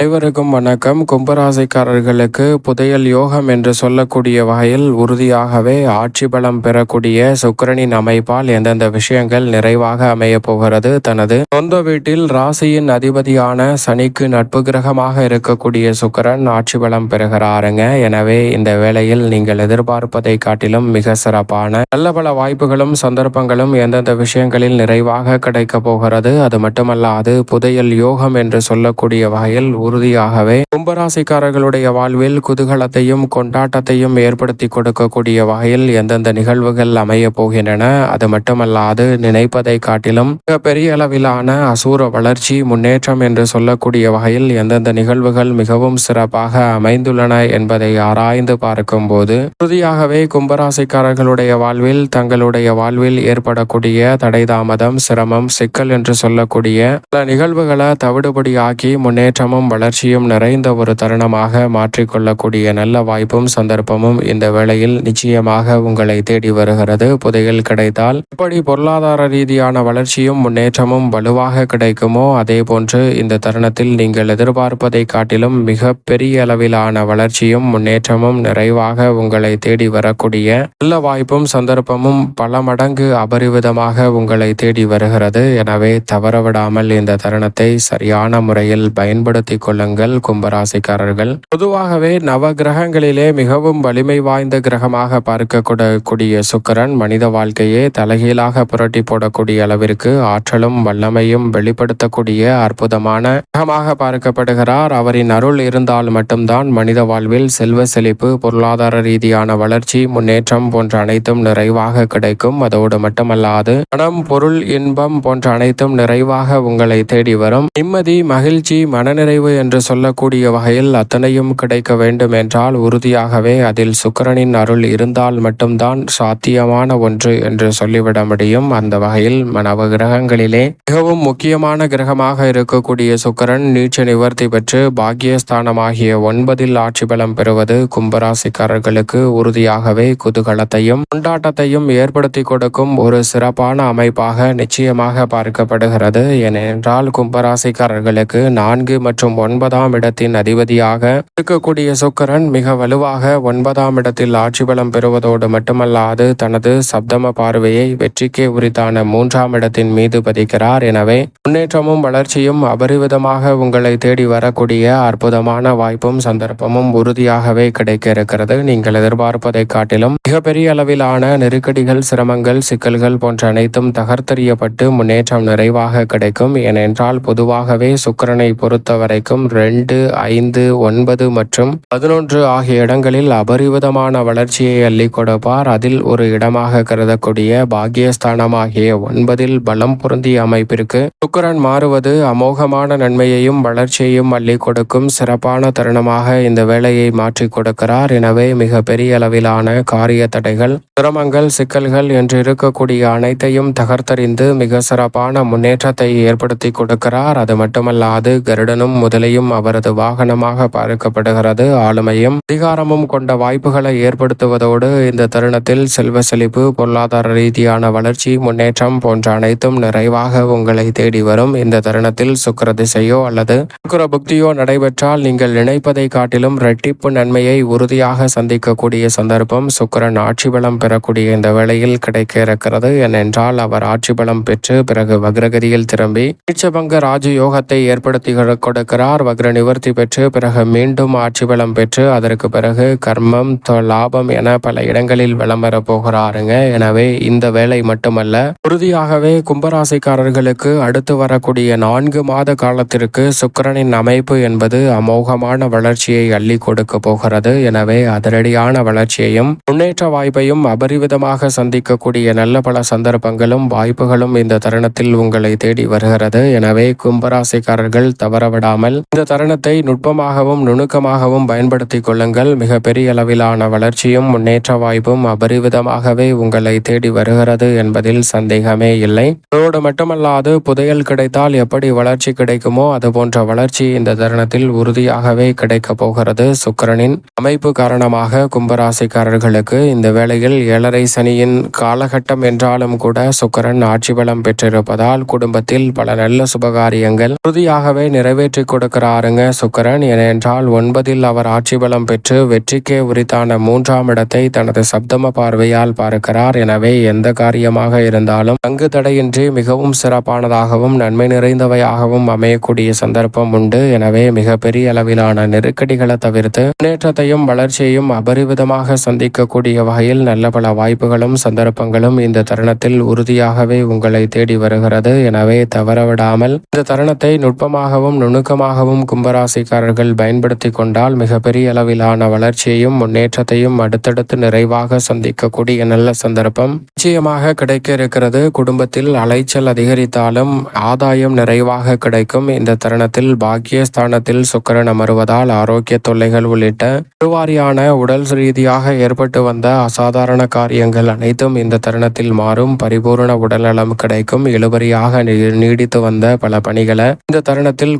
அனைவருக்கும் வணக்கம். கும்பராசிக்காரர்களுக்கு புதையல் யோகம் என்று சொல்லக்கூடிய வகையில் உறுதியாகவே ஆட்சி பலம் பெறக்கூடிய சுக்கிரனின் அமைப்பால் எந்தெந்த விஷயங்கள் நிறைவாக அமைய போகிறது? தனது சொந்த வீட்டில் ராசியின் அதிபதியான சனிக்கு நட்பு கிரகமாக இருக்கக்கூடிய சுக்கிரன் ஆட்சி பலம் பெறுகிறாருங்க. எனவே இந்த வேளையில் நீங்கள் எதிர்பார்ப்பதை காட்டிலும் மிக சிறப்பான நல்ல பல வாய்ப்புகளும் சந்தர்ப்பங்களும் எந்தெந்த விஷயங்களில் நிறைவாக கிடைக்க போகிறது? அது மட்டுமல்லாது புதையல் யோகம் என்று சொல்லக்கூடிய வகையில் உறுதியாகவே கும்பராசிக்காரர்களுடைய வாழ்வில் குதூகலத்தையும் கொண்டாட்டத்தையும் ஏற்படுத்தி கொடுக்கக்கூடிய வகையில் எந்தெந்த நிகழ்வுகள் அமைய போகின்றன அது மட்டுமல்லாது நினைப்பதை காட்டிலும் மிக பெரிய அளவிலான அசூர வளர்ச்சி முன்னேற்றம் என்று சொல்லக்கூடிய வகையில் எந்தெந்த நிகழ்வுகள் மிகவும் சிறப்பாக அமைந்துள்ளன என்பதை ஆராய்ந்து பார்க்கும்போது உறுதியாகவே கும்பராசிக்காரர்களுடைய வாழ்வில் தங்களுடைய வாழ்வில் ஏற்படக்கூடிய தடை தாமதம் சிரமம் சிக்கல் என்று சொல்லக்கூடிய பல நிகழ்வுகளை தவிடுபடியாக்கி முன்னேற்றமும் வளர்ச்சியும் நிறைந்த ஒரு தருணமாக மாற்றிக்கொள்ளக்கூடிய நல்ல வாய்ப்பும் சந்தர்ப்பமும் இந்த வேளையில் நிச்சயமாக உங்களை தேடி வருகிறது. புதையல் கிடைத்தால் எப்படி பொருளாதார ரீதியான வளர்ச்சியும் முன்னேற்றமும் வலுவாக கிடைக்குமோ அதே போன்று இந்த தருணத்தில் நீங்கள் எதிர்பார்ப்பதை காட்டிலும் மிக பெரிய அளவிலான வளர்ச்சியும் முன்னேற்றமும் நிறைவாக உங்களை தேடி வரக்கூடிய நல்ல வாய்ப்பும் சந்தர்ப்பமும் பல மடங்கு அபரிவிதமாக உங்களை தேடி வருகிறது. எனவே தவறவிடாமல் இந்த தருணத்தை சரியான முறையில் பயன்படுத்திக் கொள்ளுங்கள் கும்பராசிக்காரர்கள். பொதுவாகவே நவ கிரகங்களிலே மிகவும் வலிமை வாய்ந்த கிரகமாக பார்க்கக்கூடக்கூடிய சுக்கரன் மனித வாழ்க்கையே தலைகீழாக புரட்டி போடக்கூடிய அளவிற்கு ஆற்றலும் வல்லமையும் வெளிப்படுத்தக்கூடிய அற்புதமான கிரகமாக பார்க்கப்படுகிறார். அவரின் அருள் இருந்தால் மட்டும்தான் மனித வாழ்வில் செல்வ செழிப்பு பொருளாதார ரீதியான வளர்ச்சி முன்னேற்றம் போன்ற அனைத்தும் நிறைவாக கிடைக்கும். அதோடு மட்டுமல்லாது பணம் பொருள் இன்பம் போன்ற அனைத்தும் நிறைவாக உங்களை தேடி வரும். நிம்மதி மகிழ்ச்சி மனநிறைவு என்று சொல்லக்கூடிய வகையில் அத்தனையும் கிடைக்க வேண்டும் என்றால் உறுதியாகவே அதில் சுக்கிரனின் அருள் இருந்தால் மட்டும்தான் சாத்தியமான ஒன்று என்று சொல்லிவிட முடியும். அந்த வகையில் நவ கிரகங்களிலே மிகவும் முக்கியமான கிரகமாக இருக்கக்கூடிய சுக்கிரன் நீச்ச நிவர்த்தி பெற்று பாக்கியஸ்தானமாகிய ஒன்பதில் ஆட்சி பலம் பெறுவது கும்பராசிக்காரர்களுக்கு உறுதியாகவே குதூகலத்தையும் கொண்டாட்டத்தையும் ஏற்படுத்தி கொடுக்கும் ஒரு சிறப்பான அமைப்பாக நிச்சயமாக பார்க்கப்படுகிறது. ஏனென்றால் கும்பராசிக்காரர்களுக்கு நான்கு மற்றும் ஒன்பதாம் இடத்தின் அதிபதியாக இருக்கக்கூடிய சுக்கிரன் மிக வலுவாக ஒன்பதாம் இடத்தில் ஆட்சி பலம் பெறுவதோடு மட்டுமல்லாது தனது சப்தம பார்வையை வெற்றிக்கே உரித்தான மூன்றாம் இடத்தின் மீது பதிக்கிறார். எனவே முன்னேற்றமும் வளர்ச்சியும் அபரிவிதமாக உங்களை தேடி வரக்கூடிய அற்புதமான வாய்ப்பும் சந்தர்ப்பமும் உறுதியாகவே கிடைக்க இருக்கிறது நீங்கள் எதிர்பார்ப்பதை காட்டிலும் மிகப்பெரிய அளவிலான நெருக்கடிகள் சிரமங்கள் சிக்கல்கள் போன்ற அனைத்தும் தகர்த்தெறியப்பட்டு முன்னேற்றம் நிறைவாக கிடைக்கும். ஏனென்றால் பொதுவாகவே சுக்கிரனை பொறுத்தவரைக்கும் வரைக்கும் ரெண்டு ஐந்து ஒன்பது மற்றும் பதினொன்று ஆகிய இடங்களில் அபரிவிதமான வளர்ச்சியை அள்ளி கொடுப்பார். அதில் ஒரு இடமாக கருதக்கூடிய பாக்கியஸ்தானமாகிய ஒன்பதில் பலம் பொருந்திய அமைப்பிற்கு சுக்கரன் மாறுவது அமோகமான நன்மையையும் வளர்ச்சியையும் அள்ளி கொடுக்கும் சிறப்பான தருணமாக இந்த வேலையை மாற்றி கொடுக்கிறார். எனவே மிக பெரிய அளவிலான காரிய தடைகள் சிரமங்கள் சிக்கல்கள் என்று இருக்கக்கூடிய அனைத்தையும் தகர்த்தறிந்து மிக சிறப்பான முன்னேற்றத்தை ஏற்படுத்தி கொடுக்கிறார். அது மட்டுமல்லாது கருடனும் முதல் முதலையும் அவரது வாகனமாக பார்க்கப்படுகிறது. ஆளுமையும் அதிகாரமும் கொண்ட வாய்ப்புகளை ஏற்படுத்துவதோடு இந்த தருணத்தில் செல்வ செழிப்பு பொருளாதார ரீதியான வளர்ச்சி முன்னேற்றம் போன்ற அனைத்தும் நிறைவாக உங்களை தேடி வரும். இந்த தருணத்தில் சுக்கர திசையோ அல்லது சுக்கர புக்தியோ நடைபெற்றால் நீங்கள் நினைப்பதை காட்டிலும் இரட்டிப்பு நன்மையை உறுதியாக சந்திக்கக்கூடிய சந்தர்ப்பம் சுக்கரன் ஆட்சி பலம் பெறக்கூடிய இந்த வேளையில் கிடைக்க இருக்கிறது ஏனென்றால் அவர் ஆட்சி பலம் பெற்று பிறகு வக்ரகதியில் திரும்பி நீச்சபங்க ராஜயோகத்தை ஏற்படுத்தி கொடுக்கிறார். வக்ர நிவர்த்தி பெற்று பிறகு மீண்டும் ஆட்சி பலம் பெற்று அதற்கு பிறகு கர்மம் லாபம் என பல இடங்களில் வலம் வர போகிறாருங்க. எனவே இந்த வேலை மட்டுமல்ல. உறுதியாகவே கும்பராசிக்காரர்களுக்கு அடுத்து வரக்கூடிய நான்கு மாத காலத்திற்கு சுக்கரனின் அமைப்பு என்பது அமோகமான வளர்ச்சியை அள்ளி கொடுக்க போகிறது. எனவே அதிரடியான வளர்ச்சியையும் முன்னேற்ற வாய்ப்பையும் அபரிவிதமாக சந்திக்கக்கூடிய நல்ல பல சந்தர்ப்பங்களும் வாய்ப்புகளும் இந்த தருணத்தில் உங்களை தேடி வருகிறது. எனவே கும்பராசிக்காரர்கள் தவறவிடாமல் இந்த தருணத்தை நுட்பமாகவும் நுணுக்கமாகவும் பயன்படுத்திக் கொள்ளுங்கள். மிகப்பெரிய அளவிலான வளர்ச்சியும் முன்னேற்ற வாய்ப்பும் அபரிவிதமாகவே உங்களை தேடி வருகிறது என்பதில் சந்தேகமே இல்லை. அதோடு மட்டுமல்லாது புதையல் கிடைத்தால் எப்படி வளர்ச்சி கிடைக்குமோ அதுபோன்ற வளர்ச்சி இந்த தருணத்தில் உறுதியாகவே கிடைக்கப் போகிறது. சுக்கிரனின் அமைப்பு காரணமாக கும்பராசிக்காரர்களுக்கு இந்த வேளையில் ஏழரை சனியின் காலகட்டம் என்றாலும் கூட சுக்கரன் ஆட்சி பலம் பெற்றிருப்பதால் குடும்பத்தில் பல நல்ல சுபகாரியங்கள் உறுதியாகவே நிறைவேற்றி கொடுக்க கொடுக்கிறாருங்க சுக்கரன் ஏனென்றால் ஒன்பதில் அவர் ஆட்சி பலம் பெற்று வெற்றிக்கே உரித்தான மூன்றாம் இடத்தை தனது சப்தம பார்வையால் பார்க்கிறார். எனவே எந்த காரியமாக இருந்தாலும் தங்கு தடையின்றி மிகவும் சிறப்பானதாகவும் நன்மை நிறைந்தவையாகவும் அமையக்கூடிய சந்தர்ப்பம் உண்டு. எனவே மிகப்பெரிய அளவிலான நெருக்கடிகளை தவிர்த்து முன்னேற்றத்தையும் வளர்ச்சியையும் அபரிவிதமாக சந்திக்கக்கூடிய வகையில் நல்ல பல வாய்ப்புகளும் சந்தர்ப்பங்களும் இந்த தருணத்தில் உறுதியாகவே உங்களை தேடி வருகிறது. எனவே தவறவிடாமல் இந்த தருணத்தை நுட்பமாகவும் நுணுக்கமாக நுணுக்கமாகவும் கும்பராசிக்காரர்கள் பயன்படுத்தி கொண்டால் மிகப்பெரிய அளவிலான வளர்ச்சியையும் முன்னேற்றத்தையும் அடுத்தடுத்து நிறைவாக சந்திக்கக்கூடிய நல்ல சந்தர்ப்பம் நிச்சயமாக கிடைக்க இருக்கிறது குடும்பத்தில் அலைச்சல் அதிகரித்தாலும் ஆதாயம் நிறைவாக கிடைக்கும். இந்த தருணத்தில் பாக்கியஸ்தானத்தில் சுக்கரன் அமருவதால் ஆரோக்கிய தொல்லைகள் உள்ளிட்ட பெருவாரியான உடல் ரீதியாக ஏற்பட்டு வந்த அசாதாரண காரியங்கள் அனைத்தும் இந்த தருணத்தில் மாறும். பரிபூரண உடல்நலம் கிடைக்கும். இழுபறியாக நீடித்து வந்த பல பணிகளை இந்த தருணத்தில்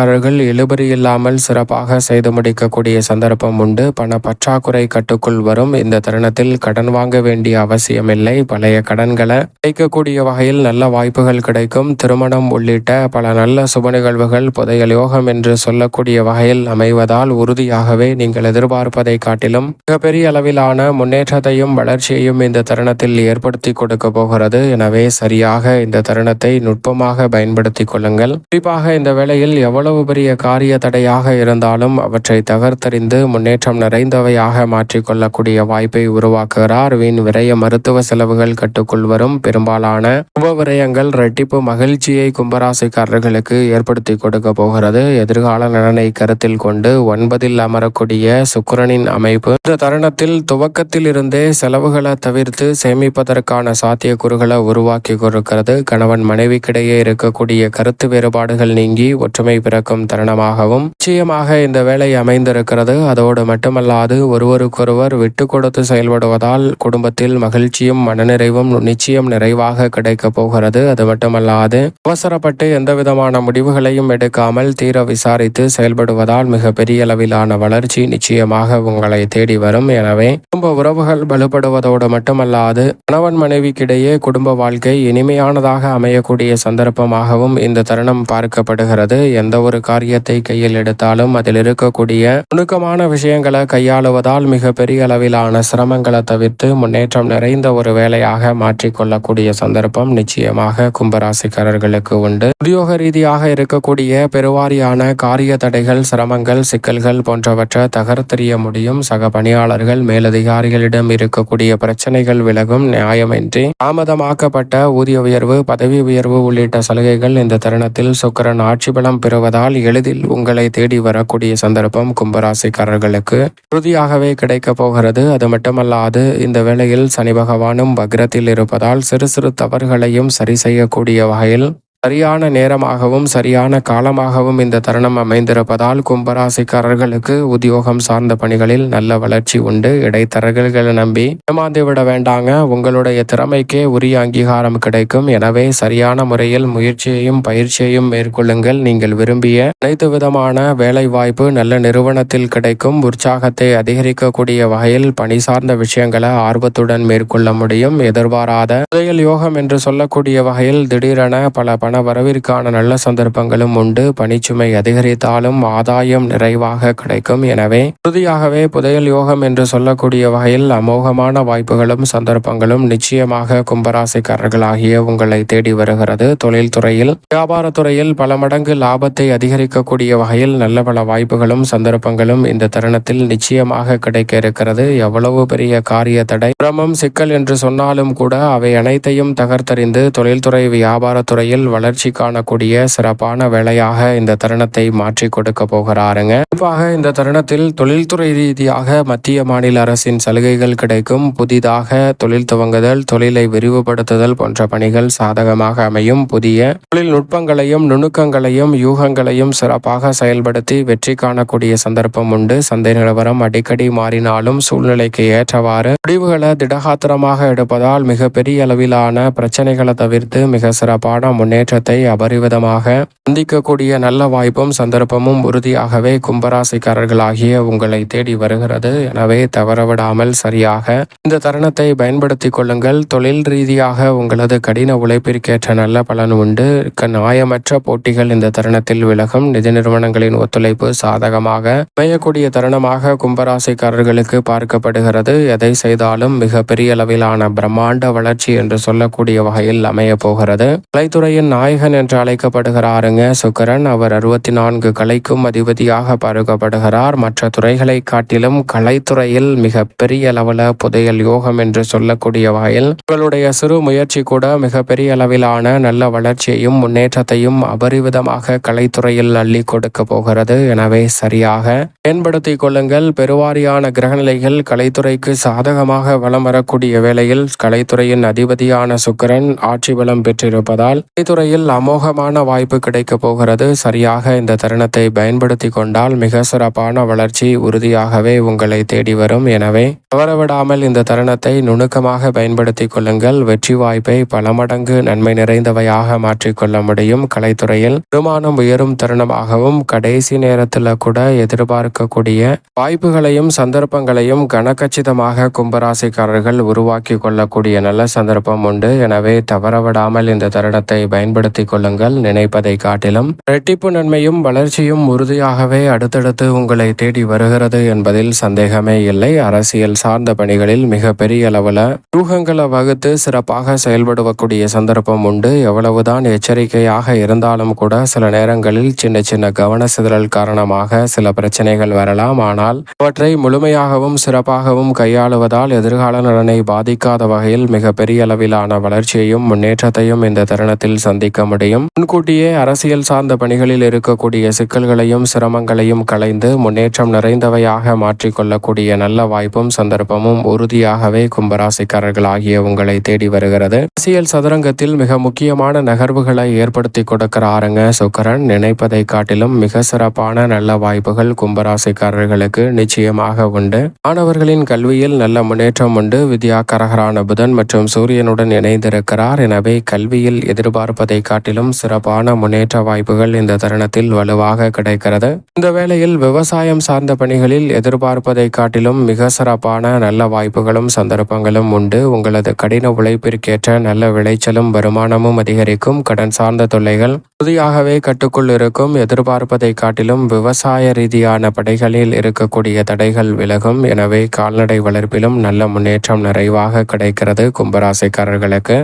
வேலைக்காரர்கள் இழுபறி இல்லாமல் சிறப்பாக செய்து முடிக்கக்கூடிய சந்தர்ப்பம் உண்டு. பண பற்றாக்குறை கட்டுக்குள் வரும். இந்த தருணத்தில் கடன் வாங்க வேண்டிய அவசியமில்லை. பழைய கடன்களை கிடைக்கக்கூடிய வகையில் நல்ல வாய்ப்புகள் கிடைக்கும். திருமணம் உள்ளிட்ட பல நல்ல சுப நிகழ்வுகள் புதையல் யோகம் என்று சொல்லக்கூடிய வகையில் அமைவதால் உறுதியாகவே நீங்கள் எதிர்பார்ப்பதை காட்டிலும் மிகப்பெரிய அளவிலான முன்னேற்றத்தையும் வளர்ச்சியையும் இந்த தருணத்தில் ஏற்படுத்தி கொடுக்க போகிறது. எனவே சரியாக இந்த தருணத்தை நுட்பமாக பயன்படுத்திக் கொள்ளுங்கள். குறிப்பாக இந்த வேளையில் எவ்வளவு பெரிய காரிய தடையாக இருந்தாலும் அவற்றை தகர்த்தறிந்து முன்னேற்றம் நிறைந்தவையாக மாற்றிக்கொள்ளக்கூடிய வாய்ப்பை உருவாக்குகிறார். வீண் விரய மருத்துவ செலவுகள் கட்டுக்குள் வரும் பெரும்பாலான உப விரயங்கள் இரட்டிப்பு மகிழ்ச்சியை கும்பராசிக்காரர்களுக்கு ஏற்படுத்தி கொடுக்க போகிறது. எதிர்கால நலனை கருத்தில் கொண்டு ஒன்பதில் அமரக்கூடிய சுக்கிரனின் அமைப்பு இந்த தருணத்தில் துவக்கத்தில் இருந்தே செலவுகளை தவிர்த்து சேமிப்பதற்கான சாத்தியக்கூறுகளை உருவாக்கி கொடுக்கிறது. கணவன் மனைவிக்கிடையே இருக்கக்கூடிய கருத்து வேறுபாடுகள் நீங்கி ஒற்றுமை பிறக்கும் தருணமாகவும் நிச்சயமாக இந்த வேலை அமைந்திருக்கிறது. அதோடு மட்டுமல்லாது ஒருவருக்கொருவர் விட்டு கொடுத்து செயல்படுவதால் குடும்பத்தில் மகிழ்ச்சியும் மனநிறைவும் நிச்சயம் நிறைவாக கிடைக்கப் போகிறது. அது மட்டுமல்லாது அவசரப்பட்டு எந்த விதமான முடிவுகளையும் எடுக்காமல் தீர விசாரித்து செயல்படுவதால் மிக பெரிய அளவிலான வளர்ச்சி நிச்சயமாக உங்களை தேடி வரும். எனவே குடும்ப உறவுகள் வலுப்படுவதோடு மட்டுமல்லாது கணவன் மனைவிக்கிடையே குடும்ப வாழ்க்கை இனிமையானதாக அமையக்கூடிய சந்தர்ப்பமாகவும் இந்த தருணம் பார்க்கப்படுகிறது. எந்த ஒரு காரியத்தை கையில் எடுத்தாலும் அதில் இருக்கக்கூடிய நுணுக்கமான விஷயங்களை கையாளுவதால் மிக பெரிய அளவிலான சிரமங்களை தவிர்த்து முன்னேற்றம் நிறைந்த ஒரு வேலையாக மாற்றிக்கொள்ளக்கூடிய சந்தர்ப்பம் நிச்சயமாக கும்பராசிக்காரர்களுக்கு உண்டு. உத்தியோக ரீதியாக இருக்கக்கூடிய பெருவாரியான காரிய தடைகள் சிரமங்கள் சிக்கல்கள் போன்றவற்றை தகர்த்தெறிய முடியும். சக பணியாளர்கள் மேலதிகாரிகளிடம் இருக்கக்கூடிய பிரச்சனைகள் விலகும். நியாயமின்றி தாமதமாக்கப்பட்ட ஊதிய உயர்வு பதவி உயர்வு உள்ளிட்ட சலுகைகள் இந்த தருணத்தில் சுக்கரன் ஆட்சி பலம் என்பதால் எளிதில் உங்களை தேடி வரக்கூடிய சந்தர்ப்பம் கும்பராசிக்காரர்களுக்கு உறுதியாகவே கிடைக்க போகிறது. அது மட்டுமல்லாது இந்த வேளையில் சனி பகவானும் பக்ரத்தில் இருப்பதால் சிறு சிறு தவறுகளையும் சரி செய்யக்கூடிய வகையில் சரியான நேரமாகவும் சரியான காலமாகவும் இந்த தருணம் அமைந்திருப்பதால் கும்பராசிக்காரர்களுக்கு உத்தியோகம் சார்ந்த பணிகளில் நல்ல வளர்ச்சி உண்டு. இடைத்தரகர்களை நம்பி ஏமாந்து விட வேண்டாங்க. உங்களுடைய திறமைக்கே உரிய அங்கீகாரம் கிடைக்கும். எனவே சரியான முறையில் முயற்சியையும் பயிற்சியையும் மேற்கொள்ளுங்கள். நீங்கள் விரும்பிய அனைத்து விதமான வேலை வாய்ப்பு நல்ல நிறுவனத்தில் கிடைக்கும். உற்சாகத்தை அதிகரிக்கக்கூடிய வகையில் பணி சார்ந்த விஷயங்களை ஆர்வத்துடன் மேற்கொள்ள முடியும். எதிர்பாராத யோகம் என்று சொல்லக்கூடிய வகையில் திடீரென பல பண வரவிற்கான நல்ல சந்தர்ப்பங்களும் உண்டு. பணிச்சுமை அதிகரித்தாலும் ஆதாயம் நிறைவாக கிடைக்கும். எனவே உறுதியாகவே புதையல் யோகம் என்று சொல்லக்கூடிய வகையில் அமோகமான வாய்ப்புகளும் சந்தர்ப்பங்களும் நிச்சயமாக கும்பராசிக்காரர்களாகிய உங்களை தேடி வருகிறது. தொழில்துறையில் வியாபாரத்துறையில் பல மடங்கு லாபத்தை அதிகரிக்கக்கூடிய வகையில் நல்ல பல வாய்ப்புகளும் சந்தர்ப்பங்களும் இந்த தருணத்தில் நிச்சயமாக கிடைக்க இருக்கிறது. எவ்வளவு பெரிய காரிய தடை சிரமம் சிக்கல் என்று சொன்னாலும் கூட அவை அனைத்தையும் தகர்த்தறிந்து தொழில்துறை வியாபாரத்துறையில் வளர்ச்சி காணக்கூடிய சிறப்பான வேலையாக இந்த தருணத்தை மாற்றி கொடுக்க போகிறாருங்க. குறிப்பாக இந்த தருணத்தில் தொழில்துறை ரீதியாக மத்திய மாநில அரசின் சலுகைகள் கிடைக்கும். புதிதாக தொழில் துவங்குதல் தொழிலை விரிவுபடுத்துதல் போன்ற பணிகள் சாதகமாக அமையும். புதிய தொழில்நுட்பங்களையும் நுணுக்கங்களையும் யூகங்களையும் சிறப்பாக செயல்படுத்தி வெற்றி காணக்கூடிய சந்தர்ப்பம் உண்டு. சந்தை நிலவரம் அடிக்கடி மாறினாலும் சூழ்நிலைக்கு ஏற்றவாறு முடிவுகளை திடகாத்திரமாக எடுப்பதால் மிக பெரிய அளவிலான பிரச்சனைகளை தவிர்த்து மிக சிறப்பான முன்னேற்ற முன்னேற்றத்தை அபரிவிதமாக சந்திக்கக்கூடிய நல்ல வாய்ப்பும் சந்தர்ப்பமும் உறுதியாகவே கும்பராசிக்காரர்களாகிய உங்களை தேடி வருகிறது. எனவே தவறவிடாமல் சரியாக இந்த தருணத்தை பயன்படுத்திக் கொள்ளுங்கள். தொழில் ரீதியாக உங்களது கடின உழைப்பிற்கேற்ற நல்ல பலன் உண்டு. நியாயமற்ற போட்டிகள் இந்த தருணத்தில் விலகும். நிதி நிறுவனங்களின் ஒத்துழைப்பு சாதகமாக அமையக்கூடிய தருணமாக கும்பராசிக்காரர்களுக்கு பார்க்கப்படுகிறது. எதை செய்தாலும் மிக பெரிய அளவிலான பிரம்மாண்ட வளர்ச்சி என்று சொல்லக்கூடிய வகையில் அமைய போகிறது. கலைத்துறையின் நாயகன் என்று அழைக்கப்படுகிறாருங்க. சுக்கரன் அவர் அறுபத்தி நான்கு கலைக்கும் அதிபதியாக பருகப்படுகிறார். மற்ற துறைகளை காட்டிலும் கலைத்துறையில் மிக பெரிய அளவில் புதையல் யோகம் என்று சொல்லக்கூடிய வகையில் உங்களுடைய சிறு முயற்சி கூட மிக பெரிய அளவிலான நல்ல வளர்ச்சியையும் முன்னேற்றத்தையும் அபரிவிதமாக கலைத்துறையில் அள்ளி கொடுக்க போகிறது. எனவே சரியாக பயன்படுத்திக் கொள்ளுங்கள். பெருவாரியான கிரகநிலைகள் கலைத்துறைக்கு சாதகமாக வலம் வரக்கூடிய வேளையில் கலைத்துறையின் அதிபதியான சுக்கரன் ஆட்சி பலம் பெற்றிருப்பதால் கலைத்துறை கலைத்துறையில் அமோகமான வாய்ப்பு கிடைக்க போகிறது. சரியாக இந்த தருணத்தை பயன்படுத்தி கொண்டால் மிக சிறப்பான வளர்ச்சி உறுதியாகவே உங்களை தேடி வரும். எனவே தவறவிடாமல் இந்த தருணத்தை நுணுக்கமாக பயன்படுத்திக் கொள்ளுங்கள். வெற்றி வாய்ப்பை பல மடங்கு நன்மை நிறைந்தவையாக மாற்றிக்கொள்ள முடியும். கலைத்துறையில் வருமானம் உயரும் தருணமாகவும் கடைசி நேரத்தில் கூட எதிர்பார்க்கக்கூடிய வாய்ப்புகளையும் சந்தர்ப்பங்களையும் கனக்கச்சிதமாக கும்பராசிக்காரர்கள் உருவாக்கி கொள்ளக்கூடிய நல்ல சந்தர்ப்பம் உண்டு. எனவே தவறவிடாமல் இந்த தருணத்தை பயன்படுத்திக் கொள்ளுங்கள். நினைப்பதை காட்டிலும் இரட்டிப்பு நன்மையும் வளர்ச்சியும் உறுதியாகவே அடுத்தடுத்து உங்களை தேடி வருகிறது என்பதில் சந்தேகமே இல்லை. அரசியல் சார்ந்த பணிகளில் மிக பெரிய அளவில் யூகங்களை வகுத்து சிறப்பாக செயல்படக்கூடிய சந்தர்ப்பம் உண்டு. எவ்வளவுதான் எச்சரிக்கையாக இருந்தாலும் கூட சில நேரங்களில் சின்ன சின்ன கவன சிதறல் காரணமாக சில பிரச்சனைகள் வரலாம். ஆனால் அவற்றை முழுமையாகவும் சிறப்பாகவும் கையாளுவதால் எதிர்கால நலனை பாதிக்காத வகையில் மிக பெரிய அளவிலான வளர்ச்சியையும் முன்னேற்றத்தையும் இந்த தருணத்தில் சந்திக்க முடியும் முன்கூட்டியே அரசியல் சார்ந்த பணிகளில் இருக்கக்கூடிய சிக்கல்களையும் சிரமங்களையும் களைந்து முன்னேற்றம் நிறைந்தவையாக மாற்றிக்கொள்ளக்கூடிய நல்ல வாய்ப்பும் சந்தர்ப்பமும் உறுதியாகவே கும்பராசிக்காரர்கள் ஆகிய உங்களை தேடி வருகிறது. அரசியல் சதுரங்கத்தில் மிக முக்கியமான நகர்வுகளை ஏற்படுத்தி கொடுக்கிறாருங்க சுக்கரன். நினைப்பதை காட்டிலும் மிக சிறப்பான நல்ல வாய்ப்புகள் கும்பராசிக்காரர்களுக்கு நிச்சயமாக உண்டு. மாணவர்களின் கல்வியில் நல்ல முன்னேற்றம் உண்டு. வித்யா கரகரான புதன் மற்றும் சூரியனுடன் இணைந்திருக்கிறார். எனவே கல்வியில் எதிர்பார்ப்பதை காட்டிலும் சிறப்பான முன்னேற்ற வாய்ப்புகள் இந்த தருணத்தில் வலுவாக கிடைக்கிறது. இந்த வேளையில் விவசாயம் சார்ந்த பணிகளில் எதிர்பார்ப்பதை காட்டிலும் மிக சிறப்பான நல்ல வாய்ப்புகளும் சந்தர்ப்பங்களும் உண்டு. உங்களது கடின உழைப்பிற்கேற்ற நல்ல விளைச்சலும் வருமானமும் அதிகரிக்கும். கடன் சார்ந்த தொல்லைகள் உறுதியாகவே கட்டுக்குள் இருக்கும். எதிர்பார்ப்பதை காட்டிலும் விவசாய ரீதியான படைகளில் இருக்கக்கூடிய தடைகள் விலகும். எனவே கால்நடை வளர்ப்பிலும் நல்ல முன்னேற்றம் நிறைவாக கிடைக்கிறது கும்பராசிக்காரர்களுக்கு.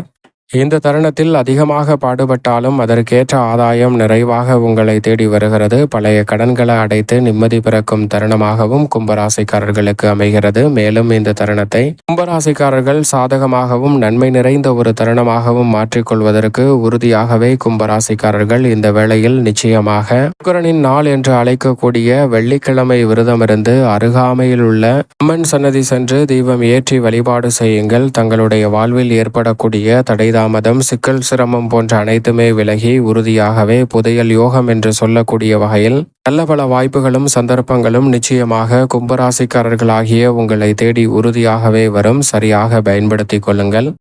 இந்த தருணத்தில் அதிகமாக பாடுபட்டாலும் அதற்கேற்ற ஆதாயம் நிறைவாக உங்களை தேடி வருகிறது. பழைய கடன்களை அடைத்து நிம்மதி பிறக்கும் தருணமாகவும் கும்பராசிக்காரர்களுக்கு அமைகிறது. மேலும் இந்த தருணத்தை கும்பராசிக்காரர்கள் சாதகமாகவும் நன்மை நிறைந்த ஒரு தருணமாகவும் மாற்றிக்கொள்வதற்கு உறுதியாகவே கும்பராசிக்காரர்கள் இந்த வேளையில் நிச்சயமாக சுக்கரனின் நாள் என்று அழைக்கக்கூடிய வெள்ளிக்கிழமை விரதமிருந்து அருகாமையில் உள்ள அம்மன் சன்னதி சென்று தீபம் ஏற்றி வழிபாடு செய்யுங்கள். தங்களுடைய வாழ்வில் ஏற்படக்கூடிய தடை தாமதம் சிக்கல் சிரமம் போன்ற அனைத்துமே விலகி உறுதியாகவே புதையல் யோகம் என்று சொல்லக்கூடிய வகையில் நல்ல பல வாய்ப்புகளும் சந்தர்ப்பங்களும் நிச்சயமாக கும்பராசிக்காரர்களாகிய உங்களை தேடி உறுதியாகவே வரும். சரியாக பயன்படுத்திக் கொள்ளுங்கள்.